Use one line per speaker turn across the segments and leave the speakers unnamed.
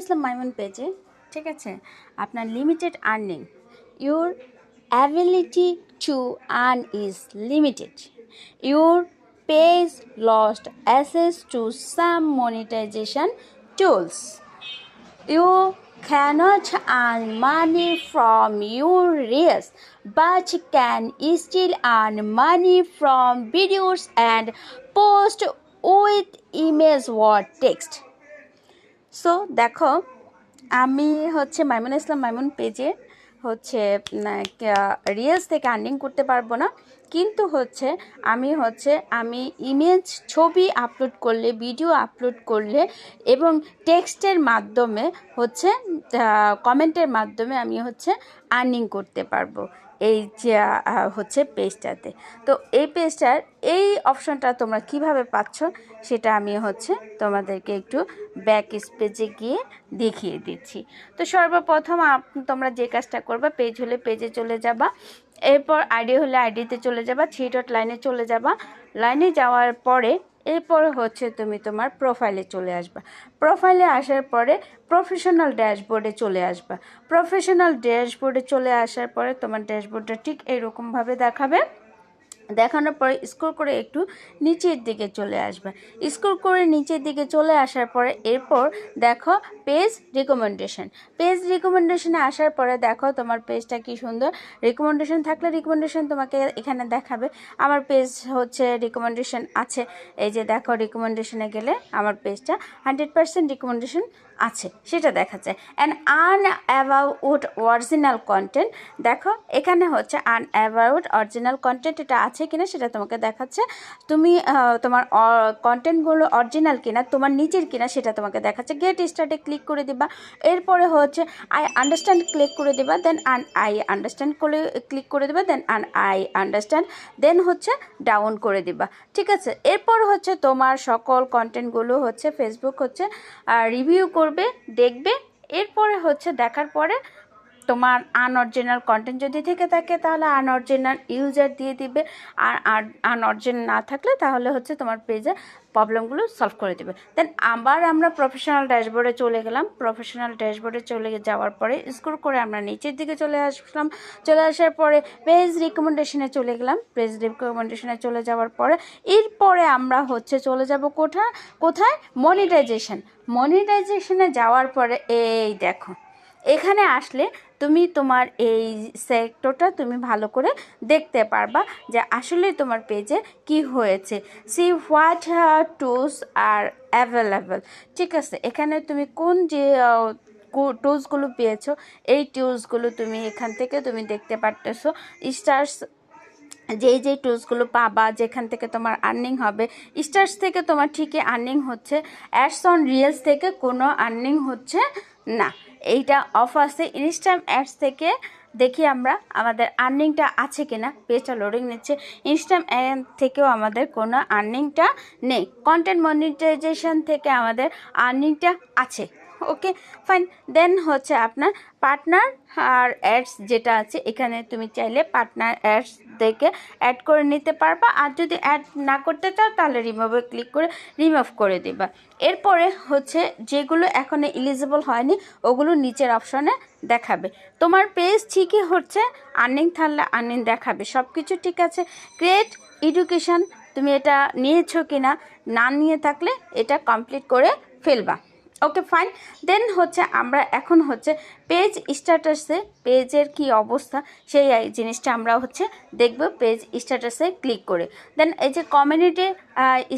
ইসলাম মাইমন পেজে, ঠিক আছে, আপনার limited earning your ability to earn is limited your page lost access to some monetization tools you can't earn money from your reels but can still earn money from videos and post with image word text so দেখো, আমি হচ্ছে মাইমুন ইসলাম, মাইমুন পেজে হচ্ছে reels থেকে earning করতে পারব না। কিন্তু হচ্ছে, আমি হচ্ছে, আমি ইমেজ ছবি আপলোড করলে ভিডিও আপলোড করলে এবং টেক্সটের মাধ্যমে হচ্ছে কমেন্টের মাধ্যমে আমি হচ্ছে আর্নিং করতে পারব এই যে হচ্ছে পেজটাতে তো এই পেজটার এই অপশনটা তোমরা কীভাবে পাচ্ছ? সেটা আমি হচ্ছে তোমাদেরকে একটু ব্যাক স্পেজে গিয়ে দেখিয়ে দিচ্ছি। তো সর্বপ্রথম তোমরা যে কাজটা করবা পেজ হলে পেজে চলে যাবা। এরপর আইডি হলে আইডিতে চলে যাবা থ্রি ডট লাইনে চলে যাবা। লাইনে যাওয়ার পরে, এরপর হচ্ছে তুমি তোমার প্রোফাইলে চলে আসবা। প্রোফাইলে আসার পরে প্রফেশনাল ড্যাশবোর্ডে চলে আসবা। প্রফেশনাল ড্যাশবোর্ডে চলে আসার পরে তোমার ড্যাশবোর্ডটা ঠিক এরকমভাবে দেখাবে। দেখানোর পরে স্ক্রল করে একটু নিচের দিকে চলে আসবে। স্ক্রল করে নিচের দিকে চলে আসার পরে এরপর দেখো পেজ রিকমেন্ডেশন পেজ রিকমেন্ডেশনে আসার পরে দেখো তোমার পেজটা কি সুন্দর। রিকমেন্ডেশন থাকলে রিকমেন্ডেশন তোমাকে এখানে দেখাবে। আমার পেজ হচ্ছে রিকমেন্ডেশন আছে। এই যে দেখো রিকমেন্ডেশনে গেলে আমার পেজটা হান্ড্রেড পার্সেন্ট রিকমেন্ডেশন আছে। সেটা দেখা যায়। And an about original content দেখো এখানে হচ্ছে আন অ্যাবাউট অরিজিনাল কন্টেন্ট এটা আছে। কিনা সেটা তোমাকে দেখাচ্ছে। তুমি তোমার কন্টেন্টগুলো অরিজিনাল কিনা, তোমার নিজের কিনা সেটা তোমাকে দেখাচ্ছে। গেট স্টার্টে ক্লিক করে দিবা। এরপরে হচ্ছে আই আন্ডারস্ট্যান্ড ক্লিক করে দিবা দেন আন আই আন্ডারস্ট্যান্ড করে ক্লিক করে দিবা দেন আন আই আন্ডারস্ট্যান্ড দেন হচ্ছে ডাউন করে দিবা। ঠিক আছে? এরপর হচ্ছে তোমার সকল কন্টেন্টগুলো হচ্ছে ফেসবুক হচ্ছে রিভিউ করবে, দেখবে। এরপরে হচ্ছে দেখার পরে তোমার আনঅরিজিনাল কন্টেন্ট যদি থেকে থাকে, তাহলে আনঅরিজিনাল ইউজার দিয়ে দিবে। আর আনঅরিজিনাল না থাকলে, তাহলে হচ্ছে তোমার পেজে প্রবলেমগুলো সলভ করে দেবে। দেন আবার আমরা প্রফেশনাল ড্যাশবোর্ডে চলে গেলাম। প্রফেশনাল ড্যাশবোর্ডে চলে যাওয়ার পরে স্ক্রল করে আমরা নিচের দিকে চলে আসলাম। চলে আসার পরে পেজ রিকমেন্ডেশনে চলে গেলাম। পেজ রিকমেন্ডেশনে চলে যাওয়ার পরে এরপরে আমরা হচ্ছে চলে যাব কোথায়? কোথায়? মনিটাইজেশন মনিটাইজেশনে যাওয়ার পরে, এই দেখো, এখানে আসলে তুমি তোমার এই সেক্টরটা তুমি ভালো করে দেখতে পারবা যে আসলে তোমার পেজে কি হয়েছে। See what tools are available ঠিক আছে, এখানে তুমি কোন যে টুলসগুলো পেয়েছ, এই টুলসগুলো তুমি এখান থেকে তুমি দেখতে পারতেছো। স্টার্স যেই যেই টুলসগুলো পাবা, যেখান থেকে তোমার আর্নিং হবে স্টার্স থেকে তোমার ঠিকই আর্নিং হচ্ছে। অ্যাডস অন রিয়েলস থেকে কোনো আর্নিং হচ্ছে না। এইটা অফ আছে। ইনস্টাম অ্যাডস থেকে দেখি আমরা আমাদের আর্নিংটা আছে কিনা পেজটা লোডিং নিচ্ছে। ইনস্টাম অ্যাড থেকেও আমাদের কোনো আর্নিংটা নেই। কন্টেন্ট মনিটাইজেশন থেকে আমাদের আর্নিংটা আছে। ওকে ফাইন দেন হচ্ছে আপনার পার্টনার আর অ্যাডস যেটা আছে, এখানে তুমি চাইলে পার্টনার অ্যাডস দেখে অ্যাড করে নিতে পারবা। আর যদি অ্যাড না করতে চাও, তাহলে রিমুভে ক্লিক করে রিমুভ করে দিবা। এরপরে হচ্ছে যেগুলো এখনও ইলিজিবল হয়নি, ওগুলো নিচের অপশনে দেখাবে। তোমার পেজ ঠিকই হচ্ছে আর্নিং থাকলে আর্নিং দেখাবে। সব কিছু ঠিক আছে। ক্রিয়েট এডুকেশন তুমি এটা নিয়েছো কিনা, না নিয়ে থাকলে এটা কমপ্লিট করে ফেলবা। ওকে ফাইন দেন হচ্ছে আমরা এখন হচ্ছে পেজ স্ট্যাটাসে পেজের কি অবস্থা, সেই জিনিসটা আমরা হচ্ছে দেখব পেজ স্ট্যাটাসে ক্লিক করে। দেন এই যে কমিউনিটি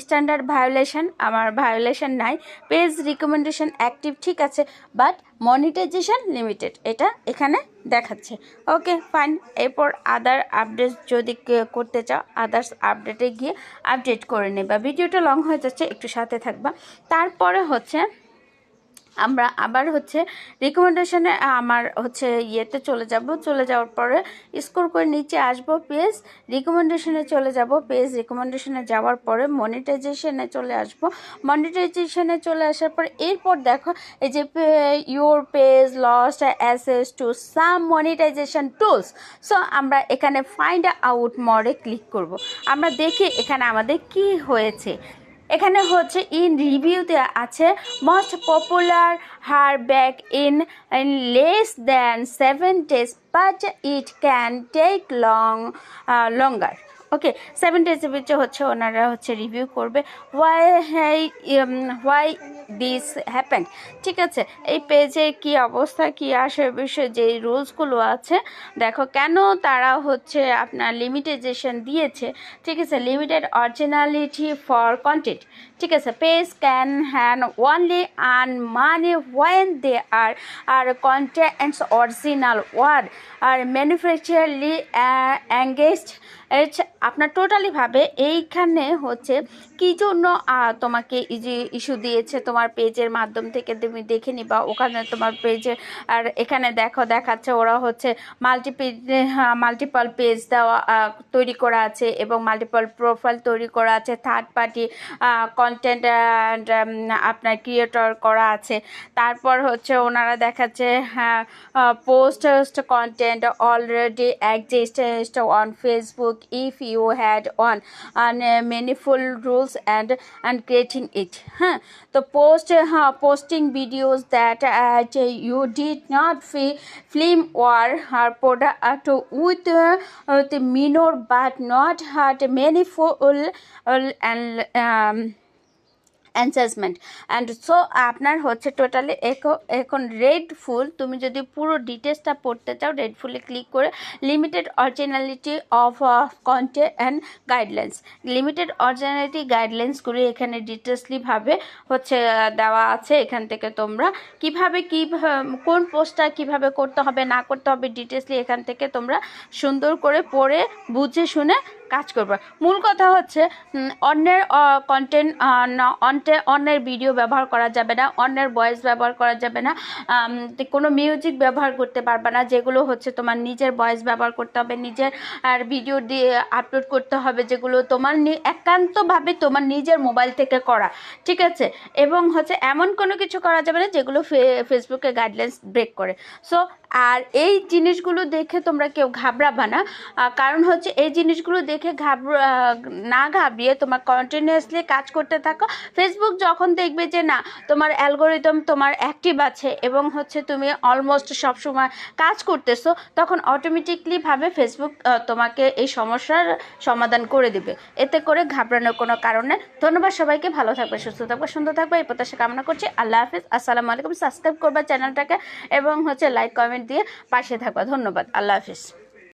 স্ট্যান্ডার্ড ভায়োলেশন আমার ভায়োলেশন নাই পেজ রিকমেন্ডেশন অ্যাক্টিভ ঠিক আছে বাট মনিটাইজেশন লিমিটেড এটা এখানে দেখাচ্ছে। ওকে ফাইন এরপর আদার আপডেট যদি করতে চাও আদার্স আপডেটে গিয়ে আপডেট করে নেবা। ভিডিওটা লং হয়ে যাচ্ছে, একটু সাথে থাকবা। তারপরে হচ্ছে আমরা আবার হচ্ছে রিকমেন্ডেশনে আমার হচ্ছে ইয়েতে চলে যাব। চলে যাওয়ার পরে স্কোর করে নিচে আসব পেজ রিকমেন্ডেশনে চলে যাব পেজ রিকমেন্ডেশনে যাওয়ার পরে মনিটাইজেশনে চলে আসব। মনিটাইজেশনে চলে আসার পর এরপর দেখো এই যে your page lost access to some monetization tools so আমরা এখানে ফাইন্ড আউট মোডে ক্লিক করব। আমরা দেখি এখানে আমাদের কি হয়েছে। এখানে হচ্ছে ইন রিভিউতে আছে most popular hear back in less than seven days but it can take long longer okay seven ডেজের হচ্ছে ওনারা হচ্ছে রিভিউ করবে। Why hi why this happen ঠিক আছে, এই পেজের কি অবস্থা, কি আসে বিষয়ে যে রুলসগুলো আছে, দেখো কেন তারা হচ্ছে আপনার লিমিটেশন দিয়েছে, ঠিক আছে লিমিটেড অরিজিনালিটি ফর কন্টেন্ট ঠিক আছে পেজ ক্যান হ্যান only earn money when they are are contents original word are ম্যানুফ্যাকচারলি engaged আপনার টোটালিভাবে এইখানে হচ্ছে কী জন্য তোমাকে ইস্যু দিয়েছে, তোমার পেজের মাধ্যম থেকে তুমি দেখে নিবা। ওখানে তোমার পেজে আর এখানে দেখো দেখাচ্ছে ওরা হচ্ছে মাল্টিপেজ মাল্টিপল পেজ দেওয়া তৈরি করা আছে এবং মাল্টিপল প্রোফাইল তৈরি করা আছে থার্ড পার্টি কন্টেন্ট অ্যান্ড আপনার ক্রিয়েটর করা আছে। তারপর হচ্ছে ওনারা দেখাচ্ছে হ্যাঁ post content already exist on Facebook if you had on uh, meaningful and and creating it huh the post uh, posting videos that uh, you did not fi- film or uh, product with uh, with minor but not had meaningful uh, and um, অ্যান্সাসমেন্ট and so আপনার হচ্ছে totally এখন red ফুল তুমি যদি পুরো ডিটেলসটা পড়তে চাও রেড ফুলে ক্লিক করে limited originality of content and guidelines limited originality গাইডলাইন্সগুলি এখানে ডিটেলসলিভাবে হচ্ছে দেওয়া আছে। এখান থেকে তোমরা কীভাবে, কি কোন পোস্টটা কীভাবে করতে হবে, না করতে হবে ডিটেলসলি এখান থেকে তোমরা সুন্দর করে পড়ে, বুঝে শুনে কাজ করবে। মূল কথা হচ্ছে অন্যের কন্টেন্ট অন্যে অন্যের ভিডিও ব্যবহার করা যাবে না, অন্যের ভয়েস ব্যবহার করা যাবে না কোনো মিউজিক ব্যবহার করতে পারবে না, যেগুলো হচ্ছে তোমার নিজের ভয়েস ব্যবহার করতে হবে, নিজের, আর ভিডিও দিয়ে আপলোড করতে হবে, যেগুলো তোমার একান্তভাবে তোমার নিজের মোবাইল থেকে করা, ঠিক আছে? এবং হচ্ছে এমন কোনো কিছু করা যাবে না, যেগুলো ফেসবুকে গাইডলাইন্স ব্রেক করে। সো আর এই জিনিসগুলো দেখে তোমরা কেউ ঘাবড়াবা না কারণ হচ্ছে এই জিনিসগুলো দেখে ঘাবড়া না ঘাবড়িয়ে তোমার কন্টিনিউয়াসলি কাজ করতে থাকো। ফেসবুক যখন দেখবে যে না, তোমার অ্যালগোরিদম তোমার অ্যাক্টিভ আছে এবং হচ্ছে তুমি অলমোস্ট সবসময় কাজ করতেছো, তখন অটোমেটিকলি ভাবে ফেসবুক তোমাকে এই সমস্যার সমাধান করে দিবে। এতে করে ঘাবড়ানোর কোনো কারণে ধন্যবাদ সবাইকে, ভালো থাকবে, সুস্থ থাকবে, সুন্দর থাকবে। এই প্রত্যাশা কামনা করছি। আল্লাহ হাফিজ। আসসালামু আলাইকুম। সাবস্ক্রাইব করবা চ্যানেলটাকে এবং হচ্ছে লাইক কমেন্ট দিয়ে পাশে থাকবা। ধন্যবাদ। আল্লাহ হাফিজ।